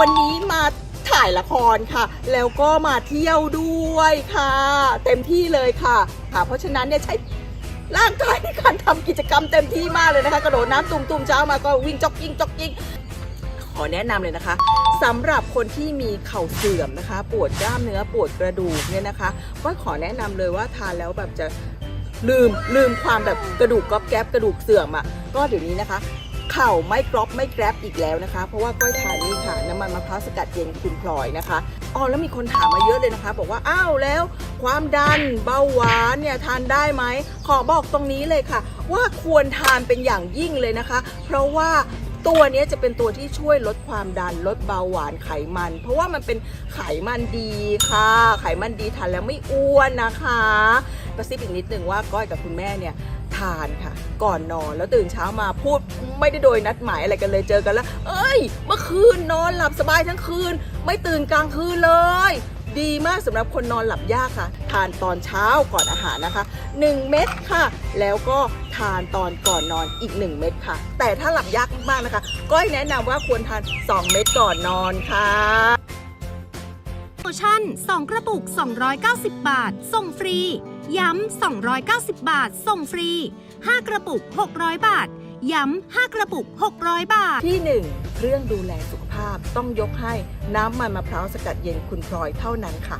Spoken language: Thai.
วันนี้มาถ่ายละครค่ะ แล้วก็มาเที่ยวด้วยค่ะ เต็มที่เลยค่ะค่ะ เพราะฉะนั้นเนี่ยใช้ร่างกายในการทำกิจกรรมเต็มที่มากเลยนะคะ กระโดดน้ำตุ่มๆเช้ามาก็วิ่งจ็อกกิ้งจ็อกกิ้งขอแนะนำเลยนะคะสำหรับคนที่มีเข่าเสื่อมนะคะ ปวดกล้ามเนื้อปวดกระดูกเนี่ยนะคะ ก็ขอแนะนำเลยว่าทานแล้วแบบจะลืมลืมความแบบกระดูกก๊อบแก๊บกระดูกเสื่อมอะ่ะก็เดี๋ยวนี้นะคะ เข่าไม่กรอบไม่แกรบอีกแล้วนะคะ เพราะว่าก้อยทานนี่ค่ะน้ำมันมะพร้าวสกัดเย็นคุณพลอยนะคะอ๋อแล้วมีคนถามมาเยอะเลยนะคะ บอกว่าอ้าวแล้ว ความดันเบาหวานเนี่ยทานได้ไหมขอบอกตรงนี้เลยค่ะ ว่าควรทานเป็นอย่างยิ่งเลยนะคะ เพราะว่าตัวนี้จะเป็นตัวที่ช่วยลดความดันลดเบาหวานไขมัน เพราะว่ามันเป็นไขมันดีค่ะ ไขมันดีทานแล้วไม่อ้วนนะคะกระซิบอีกนิดนึงว่าก้อยกับคุณแม่เนี่ย ทานค่ะ ก่อนนอนแล้วตื่นเช้ามาพูดไม่ได้โดยนัดหมายอะไรกันเลยเจอกันแล้ว เอ้ย เมื่อคืนนอนหลับสบายทั้งคืน ไม่ตื่นกลางคืนเลย ดีมากสำหรับคนนอนหลับยากค่ะ ทานตอนเช้าก่อนอาหารนะคะ 1 เม็ดค่ะ แล้วก็ทานตอนก่อนนอนอีก 1 เม็ดค่ะ แต่ถ้าหลับยากมากๆนะคะก้อยแนะนำว่าควรทาน 2 เม็ดก่อนนอนค่ะ โปรโมชั่น 2 กระปุก 290 บาท ส่งฟรี ย้ำ 290 บาท ส่งฟรี 5 กระปุก 600 บาท ย้ำ 5 กระปุก 600 บาท ที่ 1 เครื่องดูแลสุขภาพต้องยกให้น้ำมันมะพร้าวสกัดเย็นคุณพลอยเท่านั้นค่ะ